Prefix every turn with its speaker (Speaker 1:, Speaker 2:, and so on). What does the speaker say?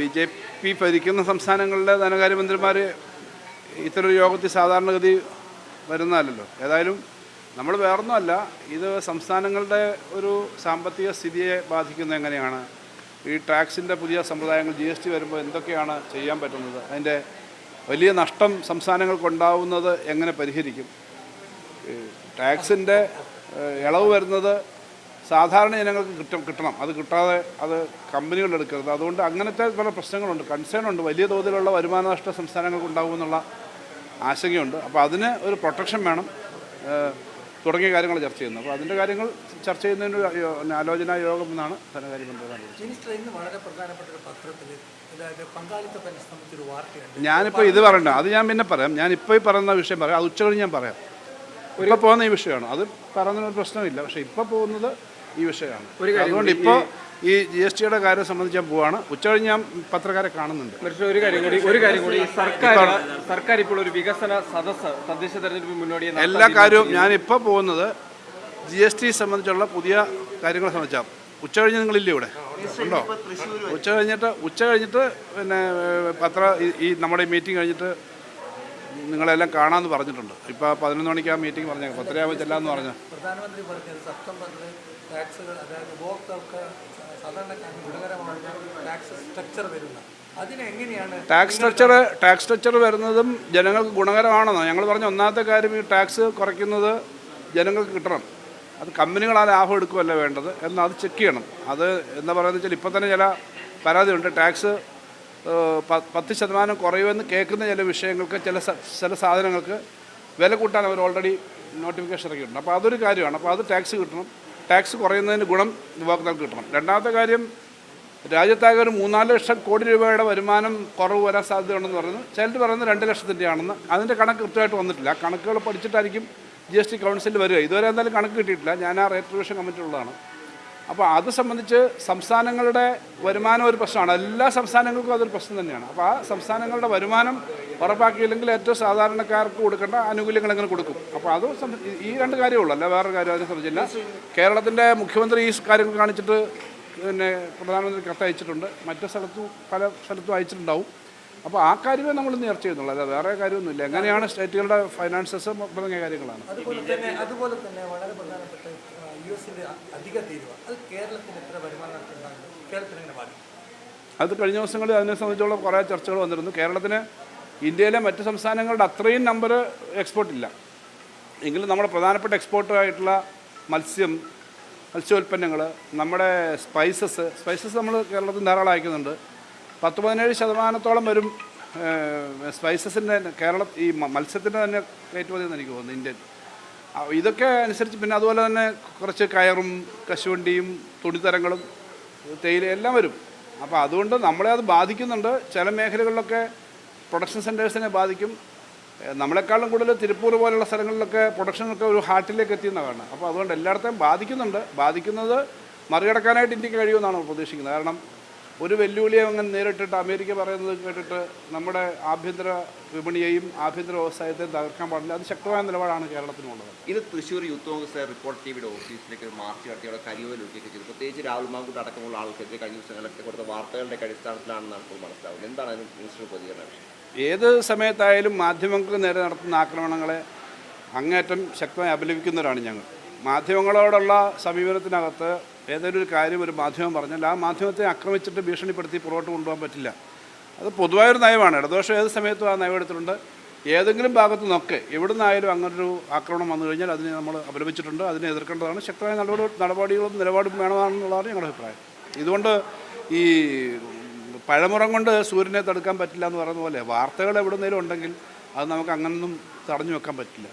Speaker 1: B J P ഭരിക്കുന്ന സംസ്ഥാനങ്ങളിലെ ധനകാര്യമന്ത്രിമാർ ഇത്തരം യോഗത്തിൽ സാധാരണഗതി വരുന്നതല്ലോ ഏതായാലും നമ്മൾ വേറൊന്നുമല്ല ഇത് സംസ്ഥാനങ്ങളുടെ ഒരു സാമ്പത്തിക സ്ഥിതിയെ ബാധിക്കുന്നത് എങ്ങനെയാണ്? ഈ ടാക്സിന്റെ പുതിയ സമ്പ്രദായങ്ങൾ ജി എസ് ടി വരുമ്പോൾ എന്തൊക്കെയാണ് ചെയ്യാൻ പറ്റുന്നത്? അതിന്റെ വലിയ നഷ്ടം സംസ്ഥാനങ്ങൾക്കുണ്ടാവുന്നത് എങ്ങനെ പരിഹരിക്കും? ടാക്സിന്റെ ഇളവ് വരുന്നത് സാധാരണ ജനങ്ങൾക്ക് കിട്ടും കിട്ടണം. അത് കിട്ടാതെ അത് കമ്പനികൾ എടുക്കരുത്. അതുകൊണ്ട് അങ്ങനത്തെ പല പ്രശ്നങ്ങളുണ്ട്. കൺസേൺ ഉണ്ട്. വലിയ തോതിലുള്ള വരുമാന നഷ്ട സംസ്ഥാനങ്ങൾക്ക് ഉണ്ടാകുമെന്നുള്ള ആശങ്കയുണ്ട്. അപ്പോൾ അതിന് ഒരു പ്രൊട്ടക്ഷൻ വേണം. തുടങ്ങിയ കാര്യങ്ങൾ ചർച്ച ചെയ്യുന്നത് അപ്പോൾ അതിന്റെ കാര്യങ്ങൾ ചർച്ച ചെയ്യുന്നതിന് ആലോചനാ യോഗം എന്നാണ് പറഞ്ഞത്.
Speaker 2: മിനിസ്റ്റർ ഇന്ന് വളരെ പ്രധാനപ്പെട്ട ഒരു പത്രത്തിൽ അതായത് പങ്കാളിത്ത പെൻഷൻ സംബന്ധിച്ചൊരു വാർത്തയുണ്ട്.
Speaker 1: ഞാനിപ്പോൾ ഇത് പറയണ്ട. അത് ഞാൻ പിന്നെ പറയാം. ഞാൻ ഇപ്പോൾ ഈ പറയുന്ന വിഷയം പറയാം. അത് ഉച്ചകഴിഞ്ഞ് ഞാൻ പറയാം. ഇപ്പോൾ പോകുന്ന ഈ വിഷയമാണ്. അത് പറയുന്നതിനൊരു പ്രശ്നമില്ല. പക്ഷേ ഇപ്പോൾ പോകുന്നത് ഈ വിഷയമാണ്. അതുകൊണ്ട് ഇപ്പോൾ ഈ ജി എസ് ടിയുടെ കാര്യം സംബന്ധിച്ച് ഞാൻ പോവാണ്. ഉച്ചകഴിഞ്ഞ് ഞാൻ പത്രക്കാരെ കാണുന്നുണ്ട്.
Speaker 3: ഒരു കാര്യം കൂടി ഒരു കാര്യം കൂടി സർക്കാർ സർക്കാർ ഇപ്പോൾ ഒരു വികസന സദസ്സ് തദ്ദേശ തെരഞ്ഞെടുപ്പ് മുന്നോടി
Speaker 1: എല്ലാ കാര്യവും ഞാനിപ്പോൾ പോകുന്നത് ജി എസ് ടി സംബന്ധിച്ചുള്ള പുതിയ കാര്യങ്ങളെ സംബന്ധിച്ചാണ് ഉച്ച കഴിഞ്ഞ് നിങ്ങളില്ലേ ഇവിടെ? ഉണ്ടോ? ഉച്ച കഴിഞ്ഞിട്ട് ഉച്ച കഴിഞ്ഞിട്ട് പിന്നെ പത്ര ഈ നമ്മുടെ മീറ്റിംഗ് കഴിഞ്ഞിട്ട് നിങ്ങളെല്ലാം കാണാമെന്ന് പറഞ്ഞിട്ടുണ്ട്. ഇപ്പോൾ പതിനൊന്ന് മണിക്ക് ആ മീറ്റിംഗ് പറഞ്ഞു പത്തരയാകുമ്പോൾ ചെല്ലാമെന്ന് പറഞ്ഞു.
Speaker 2: പ്രധാനമന്ത്രി പറഞ്ഞത് സെപ്റ്റംബറിൽ ടാക്സുകൾ അതായത് ഉപഭോക്താക്കൾക്ക് സാധാരണക്കാരന് ഗുണകരമായ ടാക്സ് സ്ട്രക്ചർ അതിനെങ്ങനെയാണ്
Speaker 1: ടാക്സ് സ്ട്രക്ചർ ടാക്സ് സ്ട്രക്ചർ വരുന്നതും ജനങ്ങൾക്ക് ഗുണകരമാണെന്നോ. ഞങ്ങൾ പറഞ്ഞ ഒന്നാമത്തെ കാര്യം ഈ ടാക്സ് കുറയ്ക്കുന്നത് ജനങ്ങൾക്ക് കിട്ടണം. അത് കമ്പനികൾ ആ ലാഭം എടുക്കുകയല്ല വേണ്ടത്. എന്നാൽ അത് ചെക്ക് ചെയ്യണം. അത് എന്താ പറയുന്നത് വെച്ചാൽ ഇപ്പം തന്നെ ചില പരാതിയുണ്ട്. ടാക്സ് പത്ത് ശതമാനം കുറയുമെന്ന് കേൾക്കുന്ന ചില വിഷയങ്ങൾക്ക് ചില ചില സാധനങ്ങൾക്ക് വില കൂട്ടാൻ അവർ ഓൾറെഡി നോട്ടിഫിക്കേഷൻ ഇറക്കിയിട്ടുണ്ട്. അപ്പോൾ അതൊരു കാര്യമാണ്. അപ്പോൾ അത് ടാക്സ് കിട്ടണം. ടാക്സ് കുറയുന്നതിന് ഗുണം ഉപഭോക്താക്കൾക്ക് കിട്ടണം. രണ്ടാമത്തെ കാര്യം രാജ്യത്താകെ ഒരു മൂന്നാൽ ലക്ഷം കോടി രൂപയുടെ വരുമാനം കുറവ് വരാൻ സാധ്യതയുണ്ടെന്ന് പറയുന്നു. ചിലർ പറയുന്നത് രണ്ട് ലക്ഷത്തിന്റെയാണെന്ന് അതിന്റെ കണക്ക് കൃത്യമായിട്ട് വന്നിട്ടില്ല. കണക്കുകൾ പഠിച്ചിട്ടായിരിക്കും ജി എസ് ടി കൗൺസിലിൽ വരിക. ഇതുവരെ എന്തായാലും കണക്ക് കിട്ടിയിട്ടില്ല. ഞാൻ ആ റേറ്റ് റിവിഷൻ കമ്മിറ്റിയുള്ളതാണ് അപ്പോൾ അത് സംബന്ധിച്ച് സംസ്ഥാനങ്ങളുടെ വരുമാനം ഒരു പ്രശ്നമാണ്. എല്ലാ സംസ്ഥാനങ്ങൾക്കും അതൊരു പ്രശ്നം തന്നെയാണ്. അപ്പോൾ ആ സംസ്ഥാനങ്ങളുടെ വരുമാനം ഉറപ്പാക്കിയില്ലെങ്കിൽ ഏറ്റവും സാധാരണക്കാർക്ക് കൊടുക്കേണ്ട ആനുകൂല്യങ്ങൾ എങ്ങനെ കൊടുക്കും? അപ്പോൾ അത് ഈ- രണ്ട് കാര്യമേ ഉള്ളൂ. അല്ല വേറെ കാര്യം അതിനെ സംബന്ധിച്ചില്ല കേരളത്തിന്റെ മുഖ്യമന്ത്രി ഈ കാര്യങ്ങൾ കാണിച്ചിട്ട് പിന്നെ പ്രധാനമന്ത്രി കത്ത് അയച്ചിട്ടുണ്ട്. മറ്റു സ്ഥലത്തും പല സ്ഥലത്തും അയച്ചിട്ടുണ്ടാവും. അപ്പോൾ ആ കാര്യമേ നമ്മൾ ഇന്ന് ചർച്ച ചെയ്യുന്നുള്ളൂ. അല്ല വേറെ കാര്യമൊന്നുമില്ല. എങ്ങനെയാണ് സ്റ്റേറ്റുകളുടെ ഫൈനാൻസസ് തുടങ്ങിയ കാര്യങ്ങളാണ്.
Speaker 2: അതുപോലെ തന്നെ അതുപോലെ തന്നെ വളരെ പ്രധാനപ്പെട്ട യു അധിക തീരുവ. അത് കേരളത്തിന് എത്ര വരുമാനം ഉണ്ടാകുന്നത് കേരളത്തിന് എങ്ങനെ ബാധിക്കും?
Speaker 1: അത് കഴിഞ്ഞ ദിവസങ്ങളിൽ അതിനെ സംബന്ധിച്ചുള്ള കുറേ ചർച്ചകൾ വന്നിരുന്നു. കേരളത്തിന് ഇന്ത്യയിലെ മറ്റ് സംസ്ഥാനങ്ങളുടെ അത്രയും നമ്പർ എക്സ്പോർട്ട് ഇല്ല. എങ്കിലും നമ്മുടെ പ്രധാനപ്പെട്ട എക്സ്പോർട്ടായിട്ടുള്ള മത്സ്യം മത്സ്യോൽപ്പന്നങ്ങൾ നമ്മുടെ സ്പൈസസ് സ്പൈസസ് നമ്മൾ കേരളത്തിൽ ധാരാളം അയക്കുന്നുണ്ട്. പത്ത് പതിനേഴ് ശതമാനത്തോളം വരും സ്പൈസസിന്റെ കേരള ഈ മത്സ്യത്തിന്റെ തന്നെ കയറ്റുമതി എന്ന് എനിക്ക് തോന്നുന്നു ഇന്ത്യൻ ഇതൊക്കെ അനുസരിച്ച് പിന്നെ അതുപോലെ തന്നെ കുറച്ച് കയറും കശുവണ്ടിയും തുണിത്തരങ്ങളും തേയില എല്ലാം വരും. അപ്പോൾ അതുകൊണ്ട് നമ്മളെ അത് ബാധിക്കുന്നുണ്ട്. ചില മേഖലകളിലൊക്കെ പ്രൊഡക്ഷൻ സെന്റേഴ്സിനെ ബാധിക്കും. നമ്മളെക്കാളും കൂടുതൽ തിരുപ്പൂർ പോലുള്ള സ്ഥലങ്ങളിലൊക്കെ പ്രൊഡക്ഷനൊക്കെ ഒരു ഹാർട്ടിലേക്ക് എത്തിയെന്നാണ് അപ്പോൾ അതുകൊണ്ട് എല്ലായിടത്തെയും ബാധിക്കുന്നുണ്ട്. ബാധിക്കുന്നത് മറികടക്കാനായിട്ട് ഇന്ത്യയ്ക്ക് കഴിയുമെന്നാണ് പ്രതീക്ഷിക്കുന്നത്. കാരണം ഒരു വെല്ലുവിളിയെ അങ്ങനെ നേരിട്ടിട്ട് അമേരിക്ക പറയുന്നത് കേട്ടിട്ട് നമ്മുടെ ആഭ്യന്തര വിപണിയെയും ആഭ്യന്തര വ്യവസായത്തെയും തകർക്കാൻ പാടില്ല. അത് ശക്തമായ നിലപാടാണ് കേരളത്തിനുള്ളത്.
Speaker 4: ഇത് തൃശ്ശൂർ യൂത്ത് കോൺഗ്രസ് റിപ്പോർട്ട് ടിവിയുടെ ഓഫീസിലേക്ക് മാർച്ച് നടത്തി അവിടെ കരിയോലൊക്കെ ചെയ്തു. പ്രത്യേകിച്ച് രാഹുൽ മാങ്കൂട്ട് അടക്കമുള്ള ആൾക്കെതിരെ കഴിഞ്ഞ ദിവസങ്ങളിലൊക്കെ കൊടുത്ത വാർത്തകളുടെ അടിസ്ഥാനത്തിലാണെന്ന് നമുക്ക് മനസ്സിലാവും. എന്താണ് അതിന് മിനിസ്റ്റർ പ്രതികരണം?
Speaker 1: ഏത് സമയത്തായാലും മാധ്യമങ്ങൾക്ക് നേരെ നടത്തുന്ന ആക്രമണങ്ങളെ അങ്ങേറ്റം ശക്തമായി അപലപിക്കുന്നവരാണ് ഞങ്ങൾ. മാധ്യമങ്ങളോടുള്ള സമീപനത്തിനകത്ത് ഏതൊരു കാര്യം ഒരു മാധ്യമം പറഞ്ഞാൽ ആ മാധ്യമത്തെ ആക്രമിച്ചിട്ട് ഭീഷണിപ്പെടുത്തി പുറകോട്ട് കൊണ്ടുപോകാൻ പറ്റില്ല. അത് പൊതുവായൊരു നയമാണ്. ഇടദോഷം ഏത് സമയത്തും ആ നയം എടുത്തിട്ടുണ്ട്. ഏതെങ്കിലും ഭാഗത്തു നിന്നൊക്കെ എവിടെ നിന്നായാലും അങ്ങനൊരു ആക്രമണം വന്നു കഴിഞ്ഞാൽ അതിനെ നമ്മൾ അപലപിച്ചിട്ടുണ്ട്. അതിനെ എതിർക്കേണ്ടതാണ്. ശക്തമായ നടപടി നടപടികളും നിലപാടും വേണമെന്നുള്ളതാണ് ഞങ്ങളുടെ അഭിപ്രായം. ഇതുകൊണ്ട് ഈ പഴമുറം കൊണ്ട് സൂര്യനെ തടുക്കാൻ പറ്റില്ല എന്ന് പറയുന്ന പോലെ വാർത്തകൾ എവിടെ നിന്നെങ്കിലും ഉണ്ടെങ്കിൽ അത് നമുക്ക് അങ്ങനൊന്നും തടഞ്ഞു വെക്കാൻ പറ്റില്ല.